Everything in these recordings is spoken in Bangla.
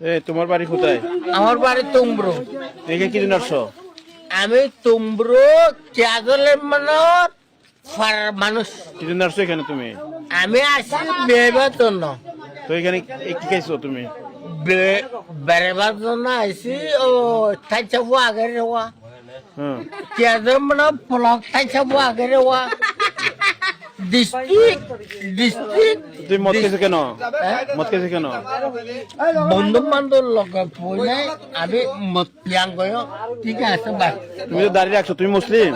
এ তোমার বাড়ি কোথায়? আমার বাড়ি তুমব্রু এখানে কি দিন আসছো? আমি তুমব্রু চাদলের মানর মানুষ। কি দিন আসছো এখানে তুমি? আমি আসি বেরবার জন্য। তো এখানে কি খাইছো তুমি? বেরবার জন্য আসি ও তাই চাবো আগে রেওয়া। হ্যাঁ চাদর মানে ব্লক তাই চাবো আগে রেওয়া। ডিস্ট্রিক্ট ডিস্ট্রিক্ট তুমি মদ খাইছো কেন? মদ খাইছো কেন? বন্ধু বান্ধব লগে পড়ে আমি মত পিয়াং গয় ঠিক আছে বাই। তুমি তো দাঁড়িয়ে রাখছো তুমি মুসলিম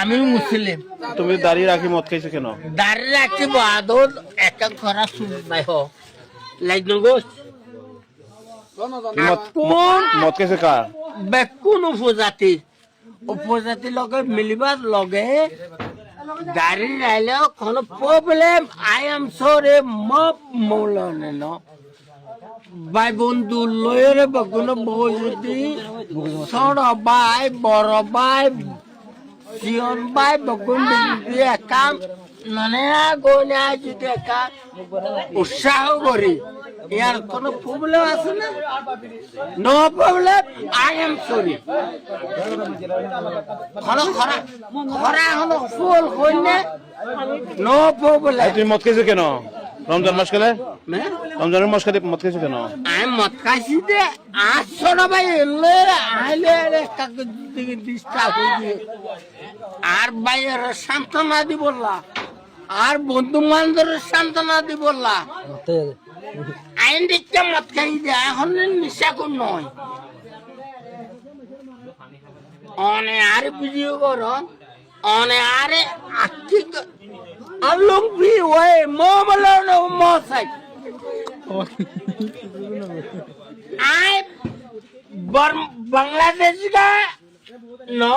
আমি মুসলিম তুমি দাঁড়িয়ে রাখি মদ খাইছো কেন? দাঁড়িয়ে রাখছি বাদর একটা করা শুরু নাই হ। লাইন গোস মদ খাইছো কার বেকুন উপজাতি। উপজাতি লগে মিলিবার লগে গাড়ি রাইলে কোনো প্রবলেম আই এম সরি মপ মৌলনে। ন বাই বন্ধু, লয়ের বকুন বই যদি সড় বাই বড় বাই জিয়ন বাই বকুন যদি একা। মানে গনে যদি একা উৎসাহ করি। ইয়ার কোনো প্রবলেম আছে না? No problem I am sorry খরা খরা খরা হলো ফুল কইনে নো? প্রবলেম তুমি মদ খাইছো কেন? রমজান মাস গেলে রমজানের মাস খালি মদ খাইছো কেন? আমি মত খাইছি দে আটশো ভাই এলে আইলে ডিস্টার্ব হয়ে আর বাইরের সান্ত্বনা দি বললা আর বন্ধু বান্ধবের সান্ত্বনা দি। বললা আইন দিচ্ছে মত খাই দে এখন নিশা কোন নয়। অনে আর ভিডিও কর অনে আরে আকি আলুং ভি ওয়ে মো বলো না মো সাই I Bar- Bangladesh का no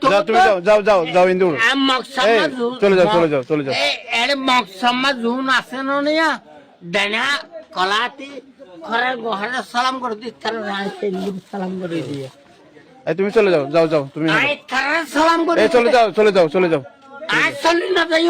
to, যাও তুমি যাও যাও যাও যাও ইন্দুর চলে যাও, চলে যাও, চলে যাও। Ere magsama আছে ন নিয়া ডানা কলাতি ঘরের ঘরে সালাম করে দি তার রাইতে সালাম করে দিয়ে এই তুমি চলে যাও যাও যাও তুমি আই তার সালাম করে এই চলে যাও চলে যাও চলে যাও আই চলি না যাই